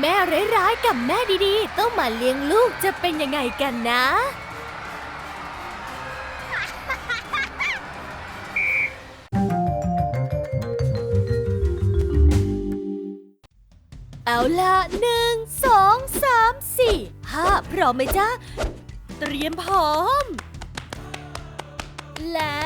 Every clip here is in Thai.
แม่ร้ายๆกับแม่ดีๆ ต้องมาเลี้ยงลูกจะเป็นยังไงกันนะ เอาละหนึ่งสองสามสี่ห้าพร้อมไหมจ๊ะ เตรียมพร้อม แล้ว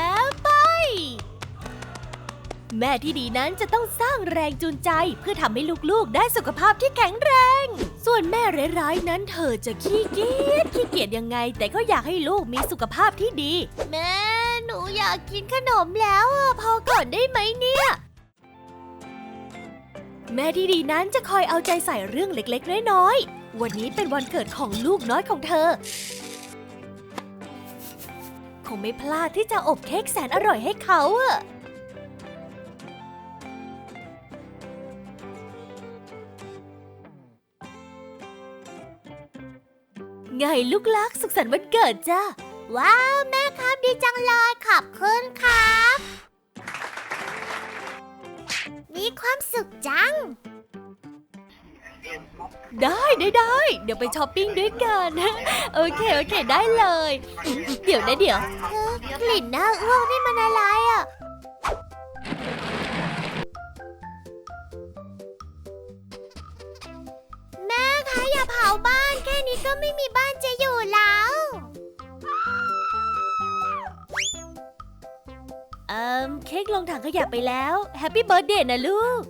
ไป แม่ที่ดีนั้นจะต้องสร้างแรงจูงใจเพื่อทำให้ลูกๆ ได้สุขภาพที่แข็งแรง ส่วนแม่ร้ายๆนั้นเธอจะขี้เกียจขี้เกียจยังไง แต่ก็อยากให้ลูกมีสุขภาพที่ดี แม่หนูอยากกินขนมแล้วอะพอก่อนได้ไหมเนี่ยแม่ที่ดีนั้นจะคอยเอาใจใส่เรื่องเล็กๆ น้อยๆ วันนี้เป็นวันเกิดของลูกน้อยของเธอ คงไม่พลาดที่จะอบเค้กแสนอร่อยให้เขาอะ ไงลูกรักสุขสันต์วันเกิดจ้าว้าวแม่ครับดีจังเลยขอบคุณครับ มีความสุขจัง ได้ได้ได้เดี๋ยวไปช้อปปิ้งด้วยกัน โอเคโอเคได้เลย เดี๋ยวนะเดี๋ยวกลิ่นหน้าอ้วกนี่มันอะไรอะแม่คะอย่าเผาบ้านแค่นี้ก็ไม่มีบ้าน ค้กลงถังขยะไปแล้วแฮปปี้เบิร์ดเดย์นะลูก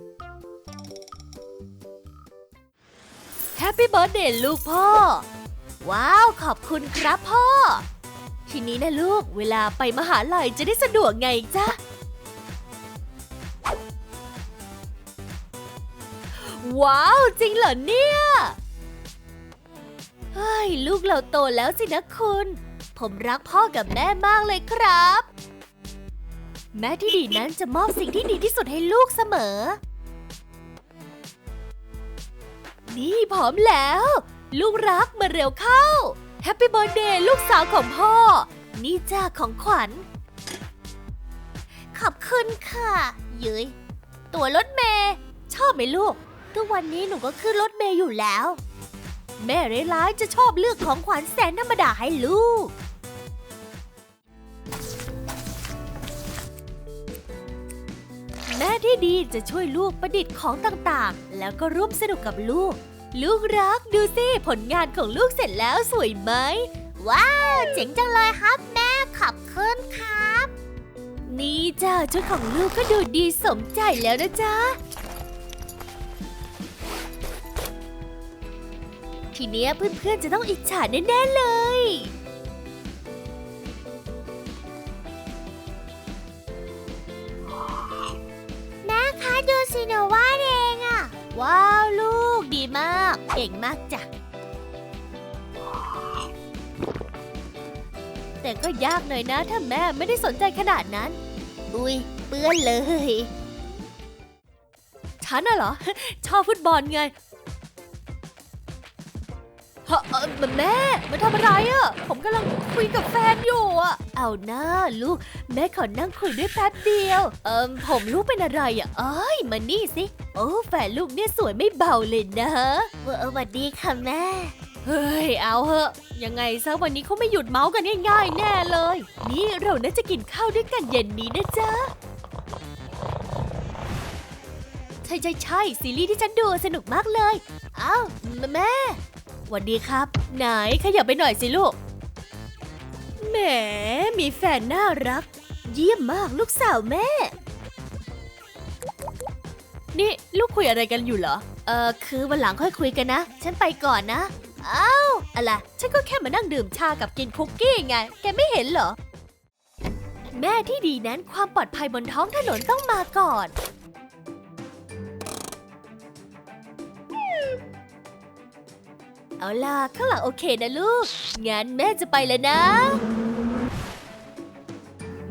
แฮปปี้เบิร์ดเดย์ลูกพ่อ ว้าว ขอบคุณครับพ่อ ทีนี้นะลูกเวลาไปมหาลัยจะได้สะดวกไงจ๊ะ ว้าว จริงเหรอเนี่ย เฮ้ย ลูกเราโตแล้วสินะคุณ ผมรักพ่อกับแม่มากเลยครับ แม่ที่ดีนั้นจะมอบสิ่งที่ดีที่สุดให้ลูกเสมอ นี่พร้อมแล้ว ลูกรักมาเร็วเข้า แฮปปี้เบิร์เดย์ลูกสาวของพ่อ นี่จ้าของขวัญ ขอบคุณค่ะ เย้ยตัวรถเมย์ชอบไหมลูก ทุกวันนี้หนูก็ขึ้นรถเมย์อยู่แล้ว แม่ร้ายๆจะชอบเลือกของขวัญแสนธรรมดาให้ลูก แม่ที่ดีจะช่วยลูกประดิษฐ์ของต่างๆ แล้วก็ร่วมสนุกกับลูก ลูกรักดูสิผลงานของลูกเสร็จแล้วสวยไหม ว้าว เจ๋งจังเลยครับแม่ขอบคุณครับ นี่จ้าชุดของลูกก็ดูดีสมใจแล้วนะจ๊ะทีเนี้ยเพื่อนๆจะต้องอิจฉาแน่ๆเลย กเก่งมากจ้ะ แต่ก็ยากหน่อยนะถ้าแม่ไม่ได้สนใจขนาดนั้นอุ้ยเปื้อนเลย ฉันน่ะเหรอ ชอบฟุตบอลไง เฮ้อเอ่อแม่มาทำอะไรอะ่ะ ผมกำลังคุยกับแฟนอยู่อะ่ะ เอาหน้าลูก แม่ขอนั่งคุยด้วยแป๊บเดียว เอิมผมลูกเป็นอะไรอะ่ะ เอ้ยมานี่สิ โอ้แฟนลูกเนี่ยสวยไม่เบาเลยนะเออสวัสดีค่ะแม่ เฮ้ย เอาเหอะ ยังไงซะวันนี้เขาไม่หยุดเมาส์กันง่ายๆ แน่เลย นี่เราน่าจะกินข้าวด้วยกันเย็นนี้นะจ๊ะใช่ใช่ใช่ซีรีส์ที่ฉันดูสนุกมากเลย อ้าวแม่ห วันดีครับ ไหนขยับไปหน่อยสิลูก แหม มีแฟนน่ารัก เยี่ยมมากลูกสาวแม่ นี่ลูกคุยอะไรกันอยู่เหรอ เออคือวันหลังค่อยคุยกันนะ ฉันไปก่อนนะ อ้าว อะไร ฉันก็แค่มานั่งดื่มชากับกินคุกกี้ไง แกไม่เห็นเหรอ แม่ที่ดีนั้นความปลอดภัยบนท้องถนนต้องมาก่อน เอาล่ะ ข้างหลังโอเคนะลูก งั้นแม่จะไปแล้วนะ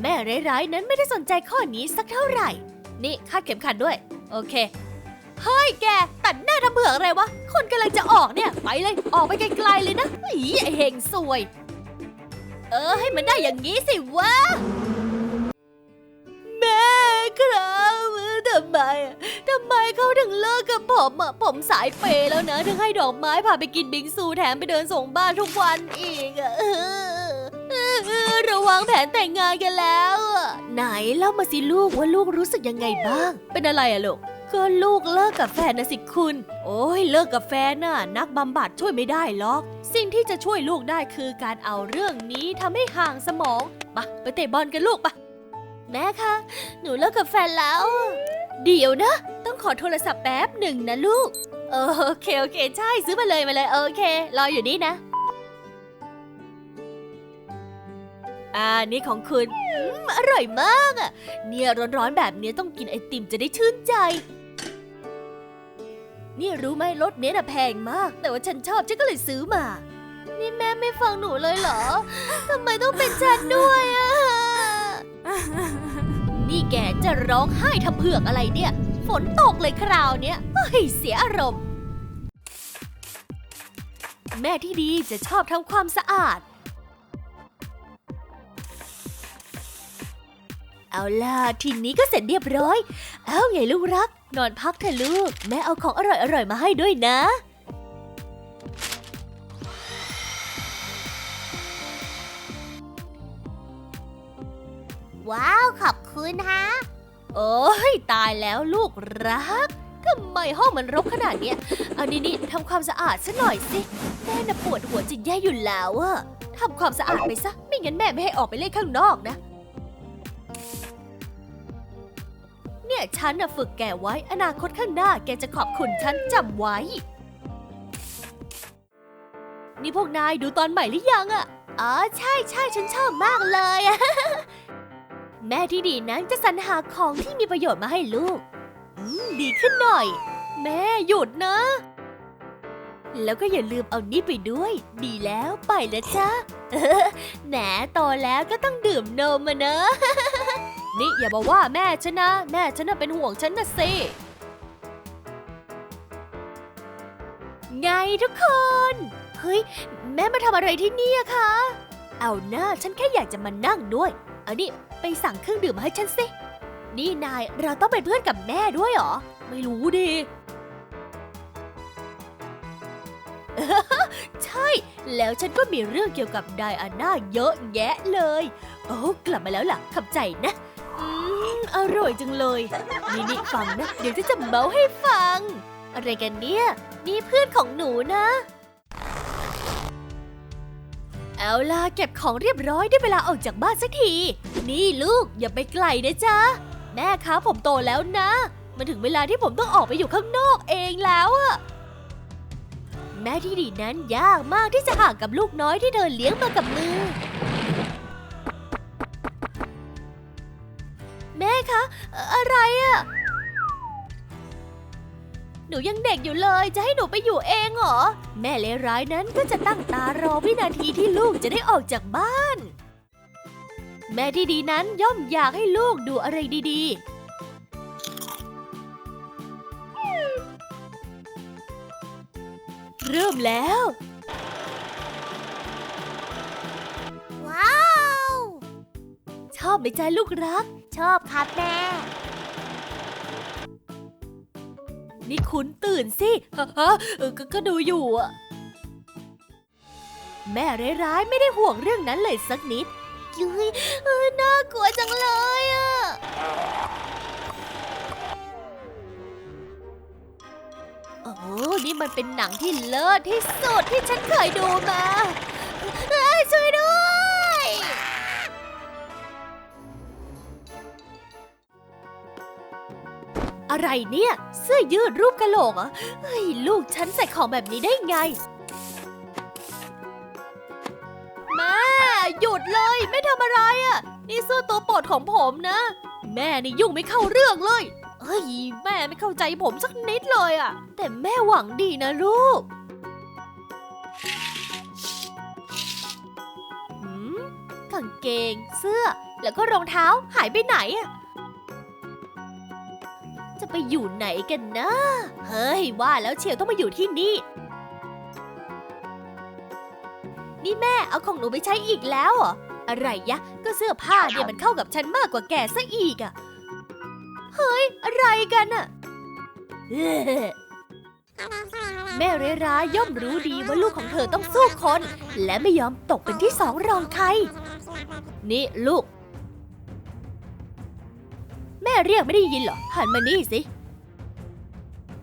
แม่ร้ายๆนั้นไม่ได้สนใจข้อนี้สักเท่าไหร่ นี่คาดเข็มขัดด้วย โอเค เฮ้ยแก ตัดหน้าทำเบื่ออะไรวะ คนกำลังจะออกเนี่ย ไปเลย ออกไปไกลๆเลยนะอีไอเฮงซวย เออ ให้มันได้อย่างนี้สิวะ กกับผมอะผมสายเปย์แล้วนะถึงให้ดอกไม้พาไปกินบิงซูแถมไปเดินส่งบ้านทุกวันอีกอะเออเออเออเราวางแผนแต่งงานกันแล้วอะไหนเล่ามาสิลูกว่าลูกรู้สึกยังไงบ้าง เป็นอะไรอะลูกก็ลูกเลิกกับแฟนนะสิคุณ โอ้ยเลิกกับแฟนน่ะ นักบำบัดช่วยไม่ได้หรอก สิ่งที่จะช่วยลูกได้คือการเอาเรื่องนี้ทำให้ห่างสมองปะไปเตะบอลกันลูกปะแม่คะ หนูเลิกกับแฟนแล้ว เดี๋ยวนะ ต้องขอโทรศัพท์แป๊บหนึ่งนะลูกเออโอเค โอเค ใช่ซื้อมาเลยมาเลย โอเค รออยู่นี่นะ อ่า นี่ของคุณอืมอร่อยมากอะ เนี่ยร้อนๆแบบนี้ต้องกินไอติมจะได้ชื่นใจ นี่รู้ไหมรถเนี้ยน่ะแพงมาก แต่ว่าฉันชอบฉันก็เลยซื้อมา นี่แม่ไม่ฟังหนูเลยเหรอ ทำไมต้องเป็นฉันด้วยอะ นี่แกจะร้องไห้ทำเผือกอะไรเนี่ย ฝนตกเลยคราวเนี้ยเฮ้ยเสียอารมณ์ แม่ที่ดีจะชอบทำความสะอาด เอาล่ะทีนี้ก็เสร็จเรียบร้อย เอ้าไงลูกรัก นอนพักเถอะลูก แม่เอาของอร่อยๆมาให้ด้วยนะ ว้าว ขอบคุณฮะ โอ้ย ตายแล้วลูกรัก ทำไมห้องมันรกขนาดเนี้ย เอานี่นี่ทำความสะอาดซะหน่อยสิ แม่น่ะปวดหัวจะแย่อยู่แล้วอะทำความสะอาดไปซะ ไม่งั้นแม่ไม่ให้ออกไปเล่นข้างนอกนะ เนี่ยฉันน่ะฝึกแกไว้ อนาคตข้างหน้าแกจะขอบคุณฉันจำไว้ นี่พวกนายดูตอนใหม่หรือยังอะอ๋อ ใช่ใช่ฉันชอบมากเลยอะ แม่ที่ดีนั้นจะสรรหาของที่มีประโยชน์มาให้ลูก ดีขึ้นหน่อย แม่หยุดนะ แล้วก็อย่าลืมเอานี่ไปด้วย ดีแล้วไปแล้วจ้าแหมโตแล้วก็ต้องดื่มนมมาเนอะ นี่อย่าบอกว่าแม่ฉันนะ แม่ฉันน่ะเป็นห่วงฉันนะสิไงทุกคน เฮ้ย แม่มาทำอะไรที่นี่อะคะ เอาหน้าฉันแค่อยากจะมานั่งด้วย เอานี่ ไปสั่งเครื่องดื่มมาให้ฉันสิ นี่นายเราต้องเป็นเพื่อนกับแม่ด้วยเหรอ ไม่รู้ดิใช่ แล้วฉันก็มีเรื่องเกี่ยวกับไดอาน่าเยอะแยะเลย โอ้กลับมาแล้วล่ะขับใจนะอืมอร่อยจังเลย นี่นี่ฟังนะ เดี๋ยวฉันจะเมาให้ฟัง อะไรกันเนี่ย นี่เพื่อนของหนูนะ เอาล่ะเก็บของเรียบร้อยได้เวลาออกจากบ้านสักที นี่ลูกอย่าไปไกลนะจ๊ะ แม่คะผมโตแล้วนะ มันถึงเวลาที่ผมต้องออกไปอยู่ข้างนอกเองแล้วอะแม่ที่ดีนั้นยากมากที่จะห่างกับลูกน้อยที่เธอเลี้ยงมากับมือ แม่คะ อะไรอะ หนูยังเด็กอยู่เลย จะให้หนูไปอยู่เองเหรอ แม่เลวร้ายนั้นก็จะตั้งตารอวินาทีที่ลูกจะได้ออกจากบ้าน แม่ที่ดีนั้นย่อมอยากให้ลูกดูอะไรดีๆ เริ่มแล้ว ว้าว ชอบไหมจ๊ะลูกรัก ชอบครับแม่ นี่คุณตื่นสิฮะฮะเออก็ก็ดูอยู่อะแม่ร้ายๆไม่ได้ห่วงเรื่องนั้นเลยสักนิดยุ้ยเออน่ากลัวจังเลยอะโอ้โหนี่มันเป็นหนังที่เลิศที่สุดที่ฉันเคยดูมาเอ้ยช่วยด้วย อะไรเนี่ย เสื้อยืดรูปกระโหลกเหรอเฮ้ยลูกฉันใส่ของแบบนี้ได้ไงแม่หยุดเลยไม่ทำอะไรอะ่ะ นี่เสื้อตัวโปรดของผมนะ แม่นี่ยุ่งไม่เข้าเรื่องเลยเฮ้ยแม่ไม่เข้าใจผมสักนิดเลยอะ่ะ แต่แม่หวังดีนะลูกหืมกางเกง เสื้อ แล้วก็รองเท้าหายไปไหนอะ จะไปอยู่ไหนกันนะ เฮ้ย ว่าแล้วเชียวต้องมาอยู่ที่นี่ นี่แม่เอาของหนูไปใช้อีกแล้วเหรออะไรยะ ก็เสื้อผ้าเนี่ยมันเข้ากับฉันมากกว่าแกซะอีกอะเฮ้ย อะไรกันอะเฮ้อแม่เร้ายย่อมรู้ดีว่าลูกของเธอต้องสู้คน และไม่ยอมตกเป็นที่สองรองใคร นี่ลูก แม่เรียกไม่ได้ยินเหรอ หันมานี่สิ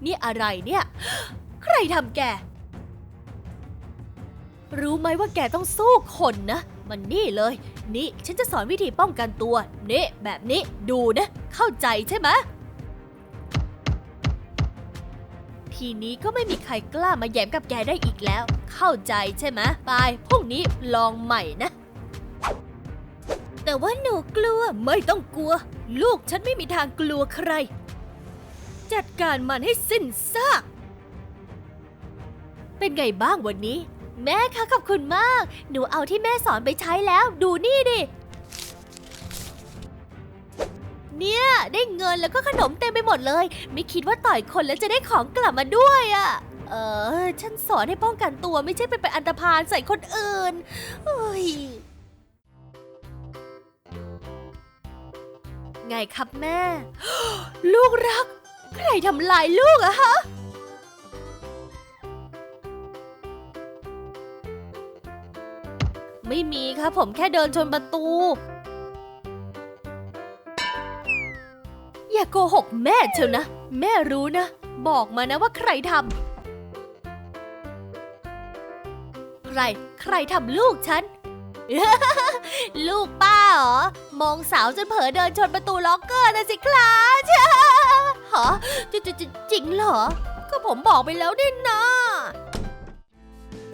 นี่อะไรเนี่ย ใครทำแก รู้ไหมว่าแกต้องสู้คนนะ มันนี่เลย นี่ฉันจะสอนวิธีป้องกันตัว นี่แบบนี้ดูนะ เข้าใจใช่ไหมทีนี้ก็ไม่มีใครกล้ามาแย้มกับแกได้อีกแล้ว เข้าใจใช่ไหมไปพรุ่งนี้ลองใหม่นะ แต่ว่าหนูกลัวไม่ต้องกลัว ลูกฉันไม่มีทางกลัวใคร จัดการมันให้สิ้นซาก เป็นไงบ้างวันนี้ แม่คะขอบคุณมาก หนูเอาที่แม่สอนไปใช้แล้ว ดูนี่ดิ เนี่ย ได้เงินแล้วก็ขนมเต็มไปหมดเลย ไม่คิดว่าต่อยคนแล้วจะได้ของกลับมาด้วยอะ่ะ เออ ฉันสอนให้ป้องกันตัวไม่ใช่ไปเป็นอันตพาลใส่คนอื่นเฮ้ย ไงครับแม่ ลูกรัก ใครทำลายลูกอะฮะไม่มีครับผมแค่เดินชนประตู อย่าโกหกแม่เชียวนะ แม่รู้นะ บอกมานะว่าใครทำใคร ใครทำลูกฉัน ลูกป้าเหรอ มองสาวจนเผลอเดินชนประตูล็อกเกอร์นะสิครับฮะจริงจริงจริงเหรอ ก็ผมบอกไปแล้วนี่นะ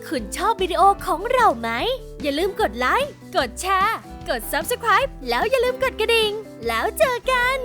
คุณชอบวิดีโอของเราไหม อย่าลืมกดไลค์ กดแชร์ กด Subscribe แล้วอย่าลืมกดกระดิ่ง แล้วเจอกัน